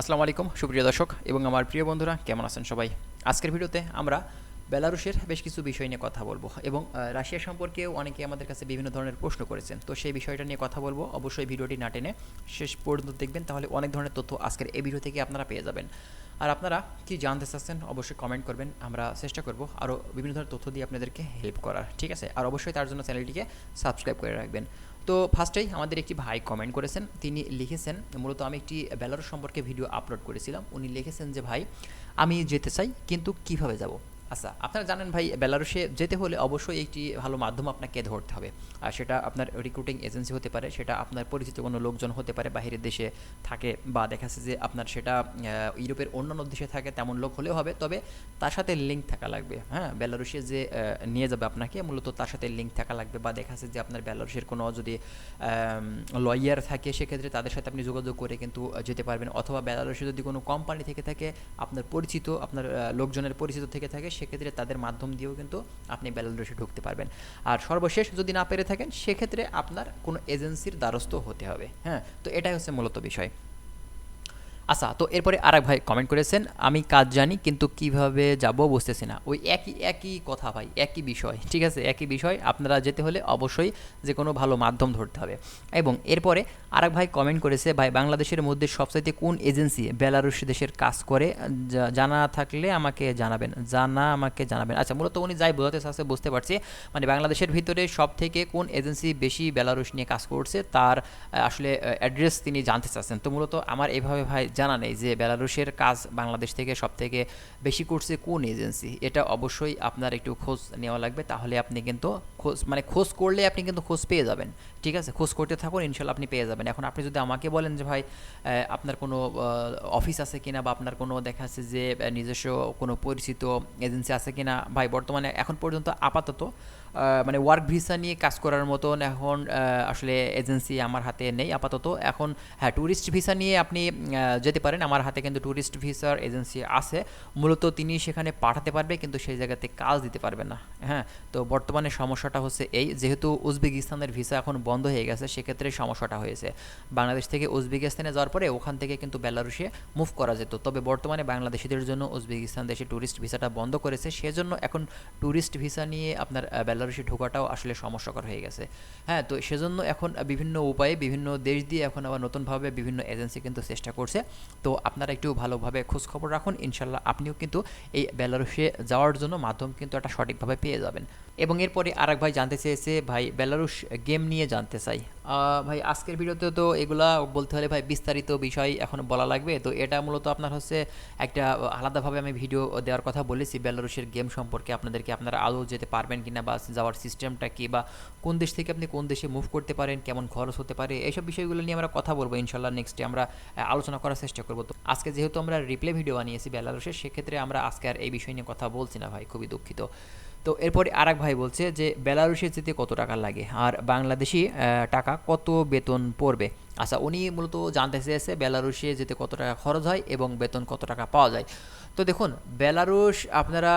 আসসালামু আলাইকুম, সুপ্রিয় দর্শক এবং আমার প্রিয় বন্ধুরা, কেমন আছেন সবাই? আজকের ভিডিওতে আমরা বেলারুশের বেশ কিছু বিষয় নিয়ে কথা বলব এবং রাশিয়া সম্পর্কেও অনেকে আমাদের কাছে বিভিন্ন ধরনের প্রশ্ন করেছেন। তো সেই বিষয়টা নিয়ে কথা বলব। অবশ্যই ভিডিওটি না টেনে শেষ পর্যন্ত দেখবেন, তাহলে অনেক ধরনের তথ্য আজকের এই ভিডিও থেকে আপনারা পেয়ে যাবেন। আর আপনারা কি জানতে চাচ্ছেন অবশ্যই কমেন্ট করবেন, আমরা চেষ্টা করব আরও বিভিন্ন ধরনের তথ্য দিয়ে আপনাদেরকে হেল্প করার, ঠিক আছে? আর অবশ্যই তার জন্য চ্যানেলটিকে সাবস্ক্রাইব করে রাখবেন। তো ফার্স্টেই আমাদের একটি ভাই কমেন্ট করেছেন, তিনি লিখেছেন, মূলত আমি একটি বেলারুস সম্পর্কে ভিডিও আপলোড করেছিলাম। উনি লিখেছেন যে, ভাই, আমি যেতে চাই, কিন্তু কীভাবে যাব? আচ্ছা আপনারা জানেন ভাই বেলারুসে যেতে হলে অবশ্যই একটি ভালো মাধ্যম আপনাকে ধরতে হবে। আর সেটা আপনার রিক্রুটিং এজেন্সি হতে পারে, সেটা আপনার পরিচিত কোনো লোকজন হতে পারে, বাহিরের দেশে থাকে বা দেখা যাচ্ছে যে আপনার সেটা ইউরোপের অন্যান্য দেশে থাকে, তেমন লোক হলেও হবে। তবে তার সাথে লিঙ্ক থাকা লাগবে হ্যাঁ? বেলারুসে যে নিয়ে যাবে আপনাকে, মূলত তার সাথে লিঙ্ক থাকা লাগবে বা দেখা যাচ্ছে যে আপনার বেলারুসের কোনো যদি লয়ার থাকে, সেক্ষেত্রে তাদের সাথে আপনি যোগাযোগ করে কিন্তু যেতে পারবেন। অথবা বেলারুসে যদি কোনো কোম্পানি থেকে থাকে, আপনার পরিচিত, আপনার লোকজনের পরিচিত থেকে থাকে সেক্ষেত্রে তাদের মাধ্যম দিয়েও কিন্তু আপনি বেলারুসে ঢুকতে পারবেন। আর সর্বশেষ যদি না পেরে থাকেন, সেক্ষেত্রে আপনার কোনো এজেন্সির দ্বারস্থ হতে হবে। হ্যাঁ তো এটাই হচ্ছে মূলত বিষয়। আচ্ছা তো এরপরে আরেক ভাই কমেন্ট করেছেন, আমি কাজ জানি, কিন্তু কীভাবে যাব বুঝতেছি না। ওই একই একই কথা ভাই, একই বিষয়, ঠিক আছে? একই বিষয়, আপনারা যেতে হলে অবশ্যই যে কোনো ভালো মাধ্যম ধরতে হবে। এবং এরপরে আরেক ভাই কমেন্ট করেছে, ভাই, বাংলাদেশের মধ্যে সবচাইতে কোন এজেন্সি বেলারুশ দেশের কাজ করে? জানা থাকলে আমাকে জানাবেন, জানা আমাকে জানাবেন। আচ্ছা মূলত উনি যাই বোঝাতে চাচ্ছে, বুঝতে পারছি। মানে বাংলাদেশের ভিতরে সব থেকে কোন এজেন্সি বেশি বেলারুশ নিয়ে কাজ করছে, তার আসলে অ্যাড্রেস তিনি জানতে চাচ্ছেন। তো মূলত আমার এভাবে ভাই জানা নেই যে বেলারুশের কাজ বাংলাদেশ থেকে সব থেকে বেশি করছে কোন এজেন্সি? এটা অবশ্যই আপনার একটু খোঁজ নেওয়া লাগবে। তাহলে আপনি কিন্তু খোঁজ মানে খোঁজ করলে আপনি কিন্তু খোঁজ পেয়ে যাবেন। ঠিক আছে? খোঁজ করতে থাকুন, ইনশাল্লাহ আপনি পেয়ে যাবেন। এখন আপনি যদি আমাকে বলেন যে ভাই আপনার কোনো অফিস আছে কিনা বা আপনার কোনো দেখা যাচ্ছে যে নিজস্ব কোনো পরিচিত এজেন্সি আছে কিনা? ভাই, বর্তমানে এখন পর্যন্ত আপাতত মানে ওয়ার্ক ভিসা নিয়ে কাজ করার মতন এখন আসলে এজেন্সি আমার হাতে নেই আপাতত। এখন হ্যাঁ ট্যুরিস্ট ভিসা নিয়ে আপনি যেতে পারেন। আমার হাতে কিন্তু ট্যুরিস্ট ভিসার এজেন্সি আছে। মূলত তিনি সেখানে পাঠাতে পারবে, কিন্তু সেই জায়গাতে কাজ দিতে পারবে না। হ্যাঁ তো বর্তমানে সমস্যাটা হচ্ছে এই, যেহেতু উজবেকিস্তানের ভিসা এখন বন্ধ হয়ে গেছে, সেক্ষেত্রে সমস্যাটা হয়েছে। বাংলাদেশ থেকে উজবেকিস্তানে যাওয়ার পরে ওখান থেকে কিন্তু বেলারুশে মুভ করা যেত। তবে বর্তমানে বাংলাদেশিদের জন্য উজবেকিস্তান দেশে ট্যুরিস্ট ভিসাটা বন্ধ করেছে। সেজন্য এখন ট্যুরিস্ট ভিসা নিয়ে আপনার বেলারুশে ঢোকাটাও আসলে সমস্যাকর হয়ে গেছে। হ্যাঁ তো সেজন্য এখন বিভিন্ন উপায়ে, বিভিন্ন দেশ দিয়ে এখন আবার নতুনভাবে বিভিন্ন এজেন্সি কিন্তু চেষ্টা করছে। তো আপনারা একটু ভালোভাবে খোঁজ খবর রাখুন, ইনশাল্লাহ আপনিও কিন্তু এই বেলারুশে যাওয়ার জন্য মাধ্যম কিন্তু একটা সঠিকভাবে পেয়ে যাবেন। এবং এরপরে আরেক ভাই জানতে চেয়েছে, ভাই বেলারুশ গেম নিয়ে জানতে চাই। ভাই আজকের ভিডিওতে তো এগুলা বলতে হলে ভাই বিস্তারিত বিষয় এখন বলা লাগবে। তো এটা মূলত আপনার হচ্ছে একটা আলাদাভাবে আমি ভিডিও দেওয়ার কথা বলেছি, বেলারুশের গেম সম্পর্কে। আপনাদেরকে আপনারা আদৌ যেতে পারবেন কিনা বা যাওয়ার সিস্টেমটা কি বা কোন দেশ থেকে আপনি কোন দেশে মুভ করতে পারেন, কেমন খরচ হতে পারে এইসব বিষয়গুলো নিয়ে আমরা কথা বলব ইনশাল্লাহ নেক্সটে আমরা আলোচনা করার চেষ্টা করব। তো আজকে যেহেতু আমরা রিপ্লে ভিডিও বানিয়েছি বেলারুশের সেক্ষেত্রে আমরা আজকে আর এই বিষয় নিয়ে কথা বলছি না ভাই, খুবই দুঃখিত। তো এরপরে আরেক ভাই বলছে যে বেলারুশে যেতে কত টাকা লাগে? আর বাংলাদেশি টাকা কত বেতন পড়বে? আচ্ছা উনি মূলত জানতে চেয়েছে বেলারুশে যেতে কত টাকা খরচ হয় এবং বেতন কত টাকা পাওয়া যায়। তো দেখুন, বেলারুশ আপনারা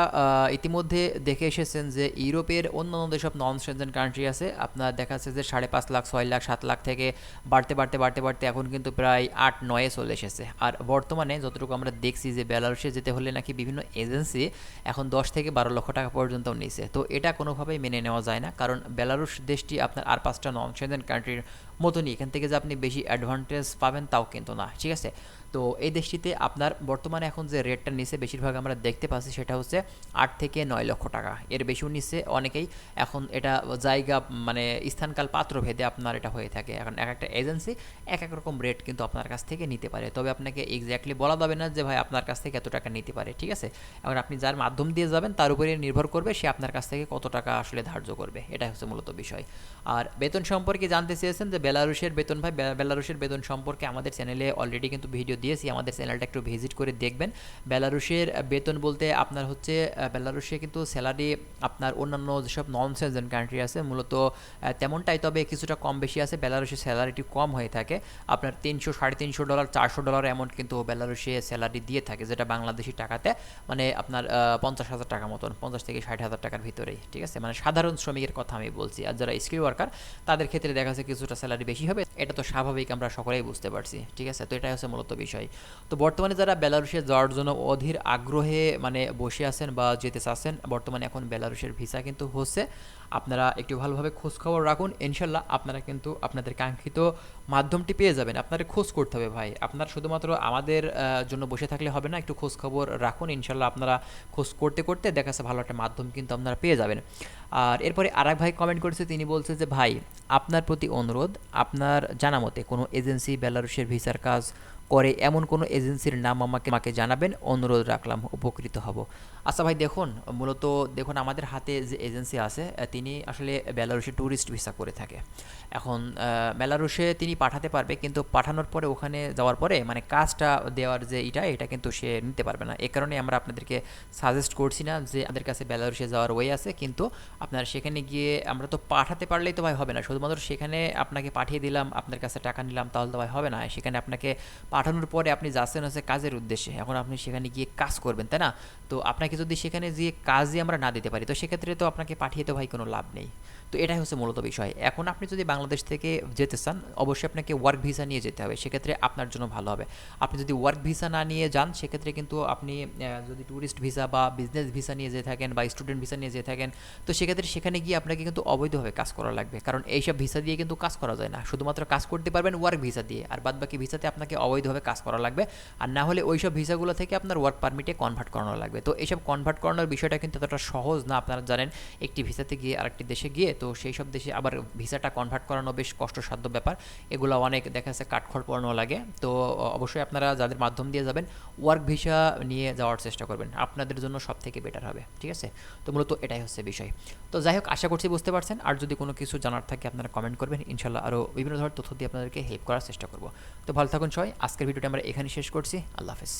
ইতিমধ্যে দেখে এসেছেন যে ইউরোপের অন্যান্য যেসব নন সেনজেন কান্ট্রি আছে, আপনার দেখা যাচ্ছে যে সাড়ে পাঁচ লাখ, ছয় লাখ, সাত লাখ থেকে বাড়তে বাড়তে বাড়তে বাড়তে এখন কিন্তু প্রায় আট, নয়ে চলে এসেছে। আর বর্তমানে যতটুকু আমরা দেখছি যে বেলারুশে যেতে হলে নাকি বিভিন্ন এজেন্সি এখন দশ থেকে বারো লক্ষ টাকা পর্যন্ত নিছে তো এটা কোনোভাবেই মেনে নেওয়া যায় না, কারণ বেলারুশ দেশটি আপনার আর পাঁচটা নন সেনজেন কান্ট্রির মতনই এখান থেকে যে আপনি বেশি অ্যাডভান্টেজ পাবেন তাও কিন্তু না, ঠিক আছে? তো এই দেশটিতে আপনার বর্তমানে এখন যে রেটটা নিচে বেশিরভাগ আমরা দেখতে পাচ্ছি সেটা হচ্ছে আট থেকে নয় লক্ষ টাকা। এর বেশিও নিচ্ছে অনেকেই। এখন এটা জায়গা মানে স্থানকাল পাত্র ভেদে আপনার এটা হয়ে থাকে। এখন এক একটা এজেন্সি এক এক রকম রেট কিন্তু আপনার কাছ থেকে নিতে পারে। তবে আপনাকে এক্স্যাক্টলি বলা যাবে না যে, ভাই, আপনার কাছ থেকে এত টাকা নিতে পারে ঠিক আছে? এখন আপনি যার মাধ্যম দিয়ে যাবেন, তার উপরে নির্ভর করবে সে আপনার কাছ থেকে কত টাকা আসলে ধার্য করবে। এটা হচ্ছে মূলত বিষয়। আর বেতন সম্পর্কে জানতে চেয়েছেন যে বেলারুশের বেতন, ভাই বেলারুশের বেতন সম্পর্কে আমাদের চ্যানেলে অলরেডি কিন্তু ভিডিও দিয়েছি। আমাদের চ্যানেলটা একটু ভিজিট করে দেখবেন। বেলারুশের বেতন বলতে আপনার হচ্ছে বেলারুশে কিন্তু স্যালারি আপনার অন্যান্য যেসব নন সেনজেন কান্ট্রি আছে, মূলত তেমনটাই, তবে কিছুটা কম বেশি আছে। বেলারুশের স্যালারিটি কম হয়ে থাকে। আপনার তিনশো, সাড়ে তিনশো ডলার চারশো ডলার এমন কিন্তু বেলারুশে স্যালারি দিয়ে থাকে, যেটা বাংলাদেশি টাকাতে মানে আপনার পঞ্চাশ হাজার টাকা মতন, পঞ্চাশ থেকে ষাট হাজার টাকার ভিতরেই, ঠিক আছে? মানে সাধারণ শ্রমিকের কথা আমি বলছি। আর যারা স্কিল ওয়ার্কার তাদের ক্ষেত্রে দেখা যাচ্ছে কিছুটা স্যালারি বেশি হবে, এটা তো স্বাভাবিক, আমরা সকলেই বুঝতে পারছি, ঠিক আছে? তো এটাই হচ্ছে মূলত বিষয়। তো বর্তমানে যারা বেলারুশে যাওয়ার জন্য অধীর আগ্রহে মানে বসে আছেন বা যেতে চাচ্ছেন, বর্তমানে এখন বেলারুশের ভিসা কিন্তু হচ্ছে। আপনারা একটু ভালোভাবে খোঁজখবর রাখুন। ইনশাল্লাহ আপনারা কিন্তু আপনাদের কাঙ্ক্ষিত মাধ্যমটি পেয়ে যাবেন। আপনাদের খোঁজ করতে হবে ভাই। আপনার শুধুমাত্র আমাদের জন্য বসে থাকলে হবে না, একটু খোঁজখবর রাখুন। ইনশাল্লাহ আপনারা খোঁজ করতে করতে দেখা যাচ্ছে ভালো একটা মাধ্যম কিন্তু আপনারা পেয়ে যাবেন। আর এরপরে আরেক ভাই কমেন্ট করেছে, তিনি বলছে যে, ভাই, আপনার প্রতি অনুরোধ, আপনার জানা মতে কোনো এজেন্সি, বেলারুশের ভিসার কাজ করে এমন কোনো এজেন্সির নাম আমাকে আমাকে জানাবেন, অনুরোধ রাখলাম, উপকৃত হব। আচ্ছা ভাই, দেখুন, মূলত দেখুন, আমাদের হাতে যে এজেন্সি আছে তিনি আসলে বেলারুশে ট্যুরিস্ট ভিসা করে থাকে। এখন বেলারুশে তিনি পাঠাতে পারবে, কিন্তু পাঠানোর পরে, ওখানে যাওয়ার পরে মানে কাজটা দেওয়ার যে এটা এটা কিন্তু সে নিতে পারবে না। এ কারণে আমরা আপনাদেরকে সাজেস্ট করছি না যে, আমাদের কাছে বেলারুশে যাওয়ার ওয়ে আছে, কিন্তু আপনার সেখানে গিয়ে আমরা তো পাঠাতে পারলেই তো ভাই হবে না। শুধুমাত্র সেখানে আপনাকে পাঠিয়ে দিলাম, আপনার কাছে টাকা নিলাম, তাহলে তো ভাই হবে না। সেখানে আপনাকে পাঠানোর পরে আপনি যাচ্ছেন হচ্ছে কাজের উদ্দেশ্যে, এখন আপনি সেখানে গিয়ে কাজ করবেন, তাই না? তো আপনাকে যদি সেখানে গিয়ে কাজই আমরা না দিতে পারি, তো সেক্ষেত্রে তো আপনাকে পাঠিয়ে তো ভাই কোনো লাভ নেই। তো এটাই হচ্ছে মূলত বিষয়। এখন আপনি যদি বাংলাদেশ থেকে যেতে চান, অবশ্যই আপনাকে ওয়ার্ক ভিসা নিয়ে যেতে হবে। সেক্ষেত্রে আপনার জন্য ভালো হবে। আপনি যদি ওয়ার্ক ভিসা না নিয়ে যান, সেক্ষেত্রে কিন্তু আপনি যদি ট্যুরিস্ট ভিসা বা বিজনেস ভিসা নিয়ে যেয়ে থাকেন বা স্টুডেন্ট ভিসা নিয়ে যেয়ে থাকেন, তো সেক্ষেত্রে সেখানে গিয়ে আপনাকে কিন্তু অবৈধভাবে কাজ করা লাগবে। কারণ এইসব ভিসা দিয়ে কিন্তু কাজ করা যায় না। শুধুমাত্র কাজ করতে পারবেন ওয়ার্ক ভিসা দিয়ে, আর বাদ বাকি ভিসাতে আপনাকে অবৈধভাবে কাজ করা লাগবে। আর না হলে ওইসব ভিসাগুলো থেকে আপনার ওয়ার্ক পারমিটে কনভার্ট করানো লাগবে। তো এইসব কনভার্ট করানোর বিষয়টা কিন্তু এতটা সহজ না, আপনারা জানেন। একটি ভিসাতে গিয়ে আরেকটি দেশে গিয়ে তো সেই সব দেশে আবার ভিসাটা কনভার্ট করানো বেশ কষ্টসাধ্য ব্যাপার। এগুলো অনেক দেখা যাচ্ছে কাঠখড় পড়ানো লাগে। তো অবশ্যই আপনারা যাদের মাধ্যম দিয়ে যাবেন ওয়ার্ক ভিসা নিয়ে যাওয়ার চেষ্টা করবেন। আপনাদের জন্য সব থেকে বেটার হবে, ঠিক আছে? তো মূলত এটাই হচ্ছে বিষয়। তো যাই হোক, আশা করছি বুঝতে পারছেন। আর যদি কোনো কিছু জানার থাকে, আপনারা কমেন্ট করবেন। ইনশাল্লাহ আরও বিভিন্ন ধরনের তথ্য দিয়ে আপনাদেরকে হেল্প করার চেষ্টা করব। তো ভালো থাকুন সবাই। আজকের ভিডিওটা আমরা এখানে শেষ করছি। আল্লাহ হাফেজ।